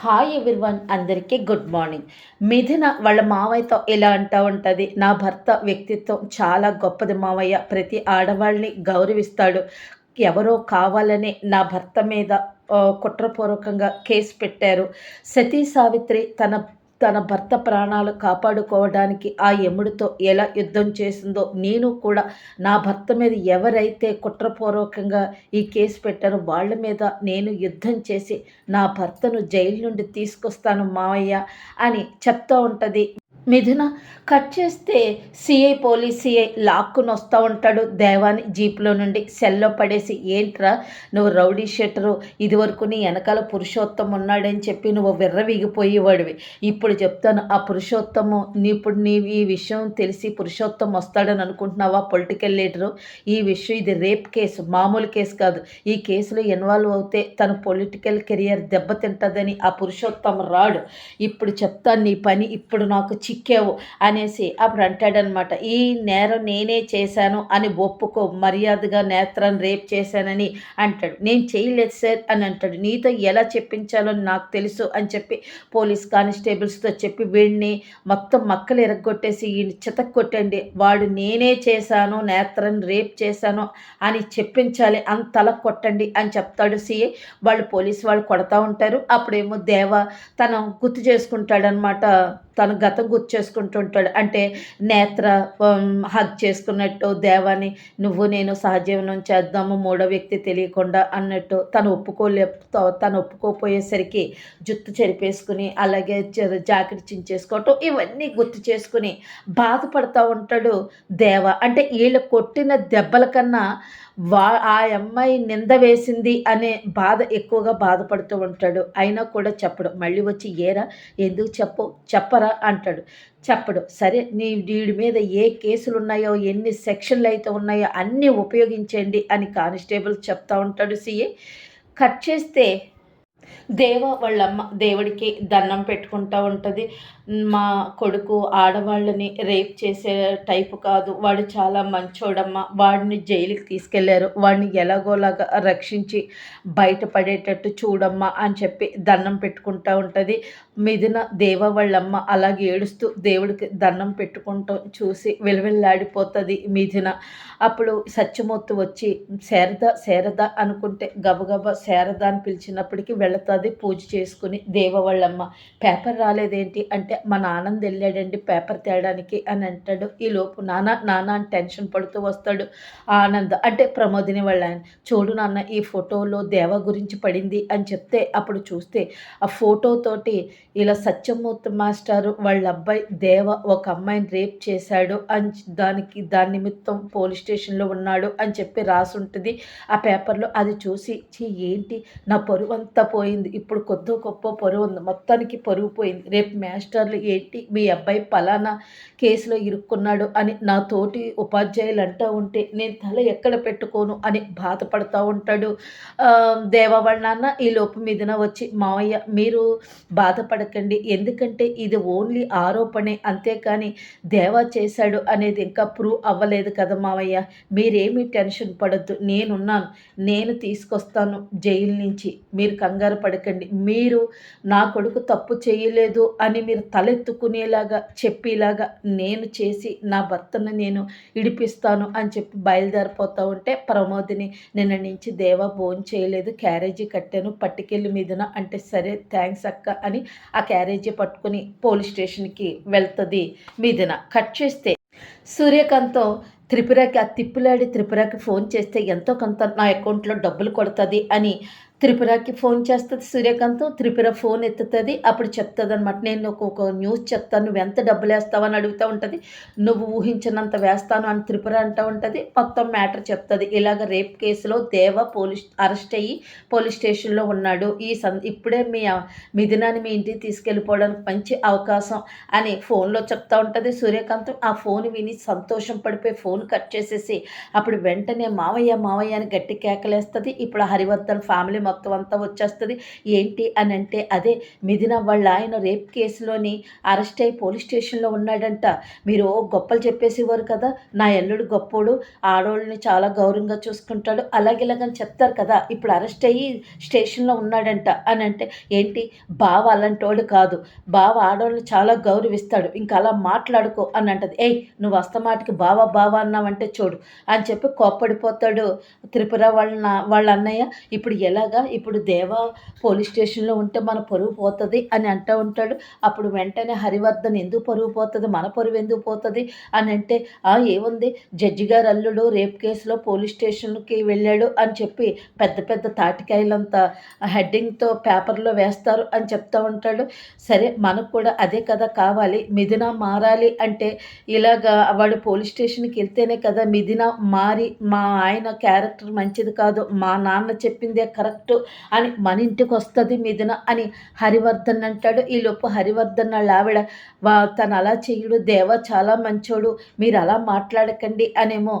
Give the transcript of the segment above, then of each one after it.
Hi everyone అందరికీ good morning Mithuna వాళ్ళ మావయ్యతో ఇలా అంటూ ఉంటుంది నా భర్త వ్యక్తిత్వం చాలా గొప్పది మావయ్య. ప్రతి ఆడవాళ్ళని గౌరవిస్తాడు. ఎవరో కావాలని నా భర్త మీద కుట్రపూర్వకంగా కేసు పెట్టారు. సతీ సావిత్రి తన తన భర్త ప్రాణాలు కాపాడుకోవడానికి ఆ యముడితో ఎలా యుద్ధం చేసిందో నేను కూడా నా భర్త మీద ఎవరైతే కుట్రపూర్వకంగా ఈ కేసు పెట్టారో వాళ్ళ మీద నేను యుద్ధం చేసి నా భర్తను జైలు నుండి తీసుకొస్తాను మావయ్య అని చెప్తూ ఉంటుంది. మిథున కట్ చేస్తే సిఐ పోలీస్ సిఐ లాక్కుని వస్తూ ఉంటాడు. దేవాని జీప్లో నుండి సెల్లో పడేసి ఏంట్రా నువ్వు రౌడీ షెటరు ఇదివరకు నీ వెనకాల పురుషోత్తం ఉన్నాడని చెప్పి నువ్వు విర్రవీగిపోయేవాడివి. ఇప్పుడు చెప్తాను ఆ పురుషోత్తము నీ ఇప్పుడు నీ ఈ విషయం తెలిసి పురుషోత్తం వస్తాడని అనుకుంటున్నావా పొలిటికల్ లీడరు? ఈ విషయం ఇది రేప్ కేసు మామూలు కేసు కాదు. ఈ కేసులో ఇన్వాల్వ్ అవుతే తన పొలిటికల్ కెరియర్ దెబ్బతింటుందని ఆ పురుషోత్తం రాడు. ఇప్పుడు చెప్తాను నీ పని ఇప్పుడు నాకు చిక్కావు అనేసి అప్పుడు అంటాడనమాట ఈ నేరం నేనే చేశాను అని ఒప్పుకో మర్యాదగా నేత్రాన్ని రేప్ చేశానని అంటాడు. నేను చేయలేదు సార్ అని అంటాడు. నీతో ఎలా చెప్పించాలో నాకు తెలుసు అని చెప్పి పోలీస్ కానిస్టేబుల్స్తో చెప్పి వీడిని మొత్తం మక్కలు ఎరగొట్టేసి ఈయన చితక్ కొట్టండి. వాడు నేనే చేశాను నేత్రాన్ని రేప్ చేశాను అని చెప్పించాలి. అంతలా కొట్టండి అని చెప్తాడు సిఏ. వాళ్ళు పోలీస్ వాళ్ళు కొడతా ఉంటారు. అప్పుడేమో దేవ తను గుర్తు చేసుకుంటాడనమాట. తను గతం గుర్తు చేసుకుంటుంటాడు. అంటే నేత్ర హగ్ చేసుకున్నట్టు దేవాని నువ్వు నేను సహజీవనం చేద్దాము మూడో వ్యక్తి తెలియకుండా అన్నట్టు తను ఒప్పుకోలే తను ఒప్పుకోపోయేసరికి జుత్తు చెరిపేసుకుని అలాగే జాకెట్ చించేసుకోవటం ఇవన్నీ గుర్తు చేసుకుని బాధపడుతూ ఉంటాడు దేవ. అంటే వీళ్ళు కొట్టిన దెబ్బల కన్నా వా ఆ అమ్మాయి నింద వేసింది అనే బాధ ఎక్కువగా బాధపడుతూ ఉంటాడు. అయినా కూడా చెప్పడు. మళ్ళీ వచ్చి ఏరా ఎందుకు చెప్పు చెప్పరా అంటాడు. చెప్పడు. సరే నీ వీడి మీద ఏ కేసులు ఉన్నాయో ఎన్ని సెక్షన్లు అయితే ఉన్నాయో అన్నీ ఉపయోగించండి అని కానిస్టేబుల్ చెప్తా ఉంటాడు సీఏ కట్ చేస్తే దేవ వాళ్ళమ్మ దేవుడికి దండం పెట్టుకుంటూ ఉంటుంది. మా కొడుకు ఆడవాళ్ళని రేప్ చేసే టైపు కాదు. వాడు చాలా మంచోడమ్మ. వాడిని జైలుకి తీసుకెళ్ళారు. వాడిని ఎలాగోలాగా రక్షించి బయటపడేటట్టు చూడమ్మా అని చెప్పి దండం పెట్టుకుంటూ ఉంటుంది. మిథున దేవ వాళ్ళమ్మ అలాగే ఏడుస్తూ దేవుడికి దండం పెట్టుకుంటాం చూసి విలవిల్లాడిపోతుంది మిథున. అప్పుడు సత్యమూర్తి వచ్చి శారద శారద అనుకుంటే గబగబా శారద అని పిలిచినప్పటికీ అది పూజ చేసుకుని దేవ వాళ్ళమ్మ పేపర్ రాలేదేంటి? అంటే మా నాన్నది వెళ్ళాడండి పేపర్ తేయడానికి అని అంటాడు. ఈలోపు నాన్న నాన్న అని టెన్షన్ పడుతూ వస్తాడు ఆనంద్. అంటే ప్రమోదిని వాళ్ళ ఆయన చూడు నాన్న ఈ ఫోటోలో దేవ గురించి పడింది అని చెప్తే అప్పుడు చూస్తే ఆ ఫోటోతోటి ఇలా సత్యమూర్తి మాస్టారు వాళ్ళ అబ్బాయి దేవ ఒక అమ్మాయిని రేప్ చేశాడు అని దానికి దాని నిమిత్తం పోలీస్ స్టేషన్లో ఉన్నాడు అని చెప్పి రాసి ఉంటుంది ఆ పేపర్లో. అది చూసి ఏంటి? నా పొరువంతా అంతా పోయింది. ఇప్పుడు కొద్ది గొప్ప పరువు ఉంది. మొత్తానికి పరువు పోయింది. రేపు మాస్టర్లు ఏంటి? మీ అబ్బాయి పలానా కేసులో ఇరుక్కున్నాడు అని నా తోటి ఉపాధ్యాయులు అంటూ ఉంటే నేను తల ఎక్కడ పెట్టుకోను అని బాధపడతా ఉంటాడు. ఆ, నాన్న ఈ లోపు మీదన వచ్చి మావయ్య మీరు బాధపడకండి. ఎందుకంటే ఇది ఓన్లీ ఆరోపణే. అంతేకాని దేవా చేశాడు అనేది ఇంకా ప్రూవ్ అవ్వలేదు కదా మావయ్య. మీరేమీ టెన్షన్ పడద్దు. నేనున్నాను. నేను తీసుకొస్తాను జైలు నుంచి. మీరు కంగారు పడకండి. మీరు నా కొడుకు తప్పు చేయలేదు అని మీరు తలెత్తుకునేలాగా చెప్పేలాగా నేను చేసి నా భర్తను నేను ఇడిపిస్తాను అని చెప్పి బయలుదేరిపోతూ ఉంటే ప్రమోదిని నిన్న నుంచి దేవా భోజనం చేయలేదు క్యారేజీ కట్టాను పట్టుకెళ్ళి మీదన అంటే సరే థ్యాంక్స్ అక్క అని ఆ క్యారేజీ పట్టుకుని పోలీస్ స్టేషన్కి వెళ్తుంది మీదన. కట్ చేస్తే సూర్యకాంత్తో త్రిపురకి ఆ తిప్పులాడి త్రిపురకి ఫోన్ చేస్తే ఎంతో కొంత నా అకౌంట్లో డబ్బులు కొడుతుంది అని త్రిపురకి ఫోన్ చేస్తుంది సూర్యకాంత్. త్రిపుర ఫోన్ ఎత్తుతుంది. అప్పుడు చెప్తుంది అనమాట నేను ఒక న్యూస్ చెప్తాను. నువ్వు ఎంత డబ్బులు వేస్తావని అని అడుగుతూ ఉంటుంది. నువ్వు ఊహించినంత వేస్తాను అని త్రిపుర అంటూ ఉంటుంది. మొత్తం మ్యాటర్ చెప్తుంది. ఇలాగ రేప్ కేసులో దేవ పోలీస్ అరెస్ట్ అయ్యి పోలీస్ స్టేషన్లో ఉన్నాడు. ఈ సం ఇప్పుడే మీ మిథునాన్ని మీ ఇంటికి తీసుకెళ్ళిపోవడానికి మంచి అవకాశం అని ఫోన్లో చెప్తా ఉంటుంది సూర్యకాంత్. ఆ ఫోన్ విని సంతోషం పడిపోయి ఫోన్ కట్ చేసేసి అప్పుడు వెంటనే మావయ్య మావయ్య అని గట్టి కేకలేస్తుంది. ఇప్పుడు హరివర్ధన్ ఫ్యామిలీ మొత్తం అంతా వచ్చేస్తుంది. ఏంటి అని అంటే అదే మిథున వాళ్ళ ఆయన రేప్ కేసులోని అరెస్ట్ అయి పోలీస్ స్టేషన్లో ఉన్నాడంట. మీరు గొప్పలు చెప్పేసేవారు కదా నా ఎల్లుడు గొప్పోడు ఆడవాళ్ళని చాలా గౌరవంగా చూసుకుంటాడు అలాగే ఇలాగని చెప్తారు కదా ఇప్పుడు అరెస్ట్ అయ్యి స్టేషన్లో ఉన్నాడంట అని అంటే ఏంటి? బావ అలాంటి వాడు కాదు. బావ ఆడవాళ్ళని చాలా గౌరవిస్తాడు. ఇంకా అలా మాట్లాడుకో అని అంటది. ఏయ్ నువ్వు వస్తమాటికి బావ బావ అన్నావంటే చూడు. అని చెప్పి కోప్పడిపోతాడు త్రిపుర వాళ్ళ వాళ్ళ అన్నయ్య. ఇప్పుడు ఎలాగ ఇప్పుడు దేవా పోలీస్ స్టేషన్లో ఉంటే మన పరువు పోతుంది అని అంటూ ఉంటాడు. అప్పుడు వెంటనే హరివర్ధన్ ఎందుకు పరువు పోతుంది మన పరువు ఎందుకు పోతుంది అని అంటే "ఆ, ఏముంది? జడ్జి గారు అల్లుడు రేప్ కేసులో పోలీస్ స్టేషన్కి వెళ్ళాడు అని చెప్పి పెద్ద పెద్ద తాటికాయలంతా హెడ్డింగ్తో పేపర్లో వేస్తారు అని చెప్తా ఉంటాడు. సరే మనకు కూడా అదే కదా కావాలి. మిథున మారాలి అంటే ఇలాగా వాడు పోలీస్ స్టేషన్కి వెళ్తేనే కదా మిథున మారి మా ఆయన క్యారెక్టర్ మంచిది కాదు మా నాన్న చెప్పిందే కరెక్ట్ అని మన ఇంటికి వస్తుంది మీదన అని హరివర్ధన్ అంటాడు. ఈలోపు హరివర్ధన్ వాళ్ళ ఆవిడ తను అలా చేయడు దేవ చాలా మంచోడు మీరు అలా మాట్లాడకండి అనేమో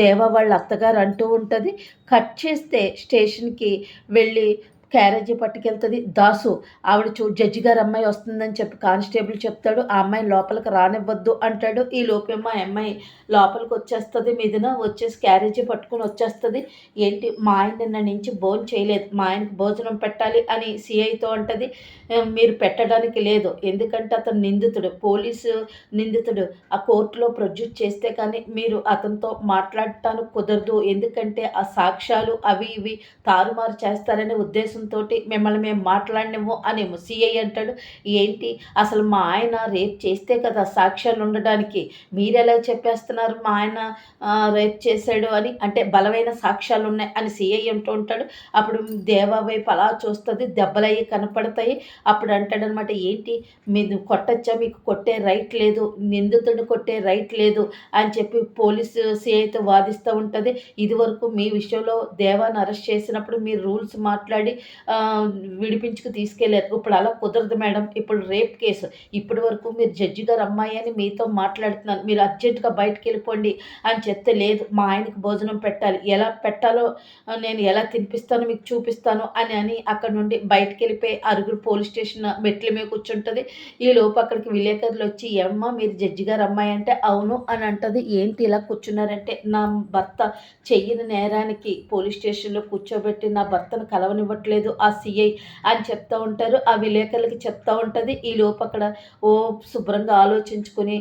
దేవ వాళ్ళ అత్తగారు అంటూ ఉంటుంది. కట్ చేస్తే స్టేషన్కి వెళ్ళి క్యారేజీ పట్టుకెళ్తుంది. దాసు ఆవిడ చూ జడ్జి గారు అమ్మాయి వస్తుందని చెప్పి కానిస్టేబుల్ చెప్తాడు. ఆ అమ్మాయి లోపలికి రానివ్వద్దు అంటాడు. ఈ లోపేమో మా అమ్మాయి లోపలికి వచ్చేస్తుంది మీదన వచ్చేసి క్యారేజీ పట్టుకొని వచ్చేస్తుంది. ఏంటి మా ఆయన నిన్న నుంచి భోజనం చేయలేదు. మా ఆయనకి భోజనం పెట్టాలి అని సిఐతో అంటది. మీరు పెట్టడానికి లేదు. ఎందుకంటే అతను నిందితుడు. పోలీసు నిందితుడు. ఆ కోర్టులో ప్రొడ్యూస్ చేస్తే కానీ మీరు అతనితో మాట్లాడటానికి కుదరదు. ఎందుకంటే ఆ సాక్ష్యాలు అవి ఇవి తారుమారు చేస్తారనే ఉద్దేశం ఉద్దేశంతో మిమ్మల్ని మేము మాట్లాడినము అనేమో సిఐ అంటాడు. ఏంటి? అసలు మా ఆయన రేప్ చేస్తే కదా సాక్ష్యాలు ఉండడానికి. మీరెలా చెప్పేస్తున్నారు? మా ఆయన రేప్ చేశాడు అని అంటే బలమైన సాక్ష్యాలు ఉన్నాయి అని సిఐ అంటూ ఉంటాడు. అప్పుడు దేవా వైపు అలా చూస్తుంది దెబ్బలయ్యి కనపడతాయి. అప్పుడు అంటాడనమాట ఏంటి? మీరు కొట్టచ్చా? మీకు కొట్టే రైట్ లేదు. నిందితుడిని కొట్టే రైట్ లేదు. అని చెప్పి పోలీసు సిఐతో వాదిస్తూ ఉంటుంది. ఇదివరకు మీ విషయంలో దేవాన్ని అరెస్ట్ చేసినప్పుడు మీరు రూల్స్ మాట్లాడి విడిపించుకు తీసుకెళ్ళారు ఇప్పుడు అలా కుదరదు మేడం. ఇప్పుడు రేప్ కేసు. ఇప్పటి వరకు మీరు జడ్జి గారు అమ్మాయి అని మీతో మాట్లాడుతున్నాను మీరు అర్జెంటుగా బయటకు వెళ్ళిపోండి అని చెప్తే లేదు. మా ఆయనకి భోజనం పెట్టాలి. ఎలా పెట్టాలో నేను ఎలా తినిపిస్తానో మీకు చూపిస్తాను అని అని అక్కడ నుండి బయటకు వెళ్ళిపోయి అరుగురు పోలీస్ స్టేషన్ మెట్ల మీద కూర్చుంటుంది. ఈ లోపు అక్కడికి విలేకరులు వచ్చి ఏమ్మా మీరు జడ్జి గారు అమ్మాయి అంటే అవును అని అంటది. ఏంటి ఇలా కూర్చున్నారంటే నా భర్త చెయ్యని నేరానికి పోలీస్ స్టేషన్లో కూర్చోబెట్టి నా భర్తను కలవనివ్వట్లేదు. ఆ సిఐ అని చెప్తా ఉంటారు ఆ విలేకరులకి చెప్తా ఉంటుంది. ఈ లోపు అక్కడ ఓ శుభ్రంగా ఆలోచించుకుని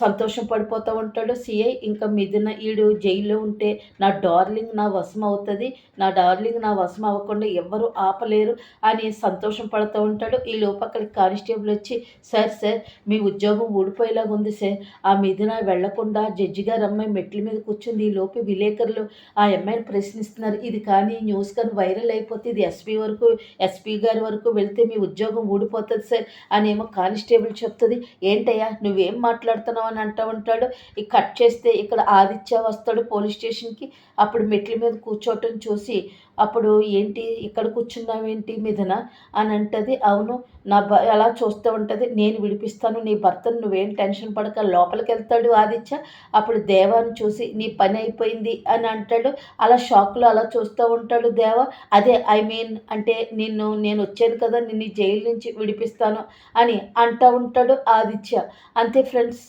సంతోషం పడిపోతూ ఉంటాడు. సిఐ ఇంకా మిథున ఈడు జైల్లో ఉంటే నా డార్లింగ్ నా వశం అవుతుంది. నా డార్లింగ్ నా వశం అవ్వకుండా ఎవ్వరూ ఆపలేరు అని సంతోషం పడుతూ ఉంటాడు. ఈ లోపు కానిస్టేబుల్ వచ్చి సార్ సార్ మీ ఉద్యోగం ఊడిపోయేలాగా ఉంది సార్. ఆ మిథున వెళ్ళకుండా జడ్జి గారు అమ్మాయి మెట్ల మీద కూర్చుంది. ఈ లోపు విలేకరులు ఆ అమ్మాయిని ప్రశ్నిస్తున్నారు. ఇది కానీ న్యూస్ కానీ వైరల్ అయిపోతే ఇది ఎస్పీ వరకు ఎస్పీ గారి వరకు వెళ్తే మీ ఉద్యోగం ఊడిపోతుంది సార్ అనేమో కానిస్టేబుల్ చెప్తుంది. ఏంటయ్యా నువ్వేం మాట్లాడు మాట్లాడుతున్నావు అని అంటూ ఉంటాడు. ఈ కట్ చేస్తే ఇక్కడ ఆదిత్య వస్తాడు పోలీస్ స్టేషన్కి. అప్పుడు మెట్ల మీద కూర్చోవటం చూసి అప్పుడు ఏంటి? ఇక్కడ కూర్చున్నావు ఏంటి మీదన అని అంటది. అవును నా భ అలా చూస్తూ ఉంటుంది. నేను విడిపిస్తాను. నీ భర్తను నువ్వేం టెన్షన్ పడక లోపలికి వెళ్తాడు ఆదిత్య. అప్పుడు దేవాన్ని చూసి నీ పని అయిపోయింది అని అంటాడు. అలా షాక్లో అలా చూస్తూ ఉంటాడు దేవ. అదే ఐ మీన్ అంటే నిన్ను నేను వచ్చాను కదా నిన్ను జైలు నుంచి విడిపిస్తాను అని అంటూ ఉంటాడు ఆదిత్య. అంతే ఫ్రెండ్స్.